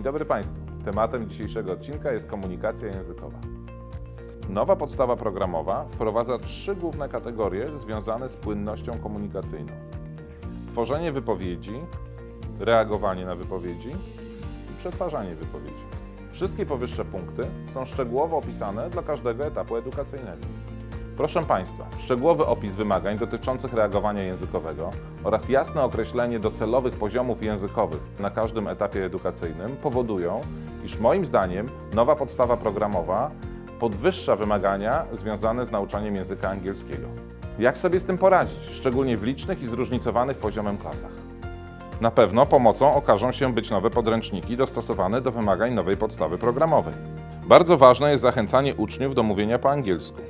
Dzień dobry Państwu. Tematem dzisiejszego odcinka jest komunikacja językowa. Nowa podstawa programowa wprowadza trzy główne kategorie związane z płynnością komunikacyjną: tworzenie wypowiedzi, reagowanie na wypowiedzi i przetwarzanie wypowiedzi. Wszystkie powyższe punkty są szczegółowo opisane dla każdego etapu edukacyjnego. Proszę Państwa, szczegółowy opis wymagań dotyczących reagowania językowego oraz jasne określenie docelowych poziomów językowych na każdym etapie edukacyjnym powodują, iż moim zdaniem nowa podstawa programowa podwyższa wymagania związane z nauczaniem języka angielskiego. Jak sobie z tym poradzić, szczególnie w licznych i zróżnicowanych poziomem klasach? Na pewno pomocą okażą się być nowe podręczniki dostosowane do wymagań nowej podstawy programowej. Bardzo ważne jest zachęcanie uczniów do mówienia po angielsku.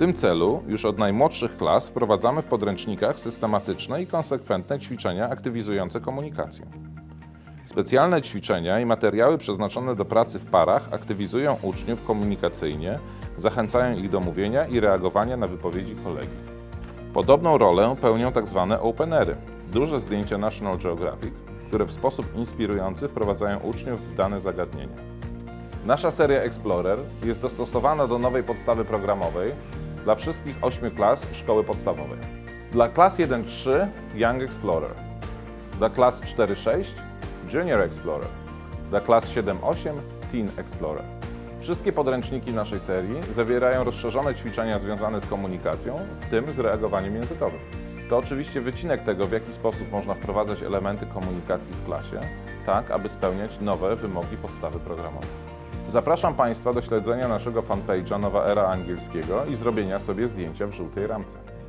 Tym celu już od najmłodszych klas wprowadzamy w podręcznikach systematyczne i konsekwentne ćwiczenia aktywizujące komunikację. Specjalne ćwiczenia i materiały przeznaczone do pracy w parach aktywizują uczniów komunikacyjnie, zachęcają ich do mówienia i reagowania na wypowiedzi kolegi. Podobną rolę pełnią tzw. openery, duże zdjęcia National Geographic, które w sposób inspirujący wprowadzają uczniów w dane zagadnienia. Nasza seria Explorer jest dostosowana do nowej podstawy programowej dla wszystkich 8 klas szkoły podstawowej. Dla klas 1-3 Young Explorer, dla klas 4-6 Junior Explorer, dla klas 7-8 Teen Explorer. Wszystkie podręczniki naszej serii zawierają rozszerzone ćwiczenia związane z komunikacją, w tym z reagowaniem językowym. To oczywiście wycinek tego, w jaki sposób można wprowadzać elementy komunikacji w klasie, tak aby spełniać nowe wymogi podstawy programowej. Zapraszam Państwa do śledzenia naszego fanpage'a Nowa Era Angielskiego i zrobienia sobie zdjęcia w żółtej ramce.